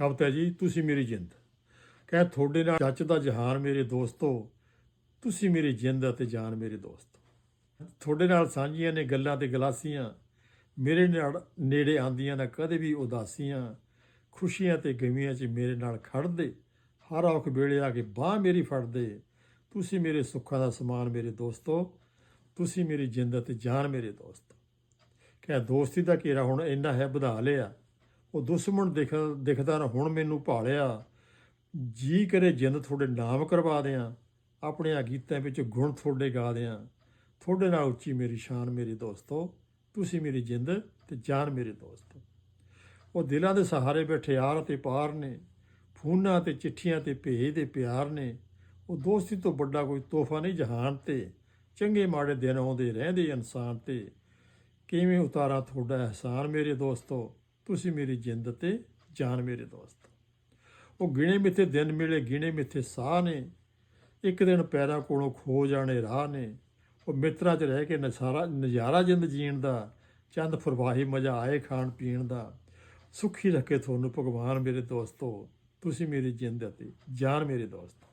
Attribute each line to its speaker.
Speaker 1: ਕਵਿਤਾ ਜੀ, ਤੁਸੀਂ ਮੇਰੀ ਜਿੰਦ। ਕਹਿ ਤੁਹਾਡੇ ਨਾਲ ਜੱਚਦਾ ਜਹਾਨ ਮੇਰੇ ਦੋਸਤੋ, ਤੁਸੀਂ ਮੇਰੀ ਜਿੰਦ ਅਤੇ ਜਾਨ ਮੇਰੇ ਦੋਸਤੋ। ਤੁਹਾਡੇ ਨਾਲ ਸਾਂਝੀਆਂ ਨੇ ਗੱਲਾਂ ਤੇ ਗਲਾਸੀਆਂ, ਮੇਰੇ ਨਾਲ ਨੇੜੇ ਆਂਦੀਆਂ ਨਾ ਕਦੇ ਵੀ ਉਦਾਸੀਆਂ। ਖੁਸ਼ੀਆਂ ਤੇ ਗਮੀਆਂ 'ਚ ਮੇਰੇ ਨਾਲ ਖੜਦੇ ਹਰ ਔਖ ਵੇਲੇ ਆ ਕੇ ਬਾਹ ਮੇਰੀ ਫੜਦੇ। ਤੁਸੀਂ ਮੇਰੇ ਸੁੱਖਾਂ ਦਾ ਸਮਾਨ ਮੇਰੇ ਦੋਸਤੋ, ਤੁਸੀਂ ਮੇਰੀ ਜਿੰਦ ਅਤੇ ਜਾਨ ਮੇਰੇ ਦੋਸਤੋ। ਕਹਿ ਦੋਸਤੀ ਦਾ ਘੇਰਾ ਹੁਣ ਇੰਨਾ ਹੈ ਵਧਾ ਲਿਆ। ਉਹ ਦੁਸ਼ਮਣ ਦਿਖ, ਦਿਖਦਾ ਨਾ ਹੁਣ ਮੈਨੂੰ ਭਾਲਿਆ। ਜੀ ਕਰੇ ਜਿੰਦ ਤੁਹਾਡੇ ਨਾਮ ਕਰਵਾ ਦਿਆਂ, ਆਪਣੇ ਆ ਗੀਤਾਂ ਵਿੱਚ ਗੁਣ ਤੁਹਾਡੇ ਗਾ ਦਿਆਂ। ਤੁਹਾਡੇ ਨਾਲ ਉੱਚੀ ਮੇਰੀ ਸ਼ਾਨ ਮੇਰੇ ਦੋਸਤੋ, ਤੁਸੀਂ ਮੇਰੀ ਜਿੰਦ ਤੇ ਜਾਨ ਮੇਰੇ ਦੋਸਤੋ। ਉਹ ਦਿਲਾਂ ਦੇ ਸਹਾਰੇ ਬੈਠੇ ਯਾਰ ਤੇ ਪਾਰ ਨੇ, ਫੋਨਾਂ ਤੇ ਚਿੱਠੀਆਂ ਤੇ ਭੇਜ ਦੇ ਪਿਆਰ ਨੇ। ਉਹ ਦੋਸਤੀ ਤੋਂ ਵੱਡਾ ਕੋਈ ਤੋਹਫਾ ਨਹੀਂ ਜਹਾਨ ਤੇ, ਚੰਗੇ ਮਾੜੇ ਦਿਨ ਆਉਂਦੇ ਰਹਿੰਦੇ ਇਨਸਾਨ ਤੇ। ਕਿਵੇਂ ਉਤਾਰਾ ਤੁਹਾਡਾ ਅਹਿਸਾਨ ਮੇਰੇ ਦੋਸਤੋ ਤੁਸੀਂ ਮੇਰੀ ਜਿੰਦ ਤੇ ਜਾਨ ਮੇਰੇ ਦੋਸਤੋ। ਉਹ ਗਿਣੇ ਮਿੱਥੇ ਦਿਨ ਮਿਲੇ, ਗਿਣੇ ਮਿੱਥੇ ਸਾਹ ਨੇ। ਇੱਕ ਦਿਨ ਪੈਰਾਂ ਕੋਲੋਂ ਖੋ ਜਾਣੇ ਰਾਹ ਨੇ। ਉਹ ਮਿੱਤਰਾਂ 'ਚ ਰਹਿ ਕੇ ਨਜ਼ਾਰਾ ਨਜ਼ਾਰਾ ਜਿੰਦ ਜੀਣ ਦਾ, ਚੰਦ ਫਰਵਾਹੀ ਮਜ਼ਾ ਆਏ ਖਾਣ ਪੀਣ ਦਾ। ਸੁਖੀ ਰੱਖੇ ਤੁਹਾਨੂੰ ਭਗਵਾਨ ਮੇਰੇ ਦੋਸਤੋ, ਤੁਸੀਂ ਮੇਰੀ ਜਿੰਦ ਅਤੇ ਜਾਨ ਮੇਰੇ ਦੋਸਤੋ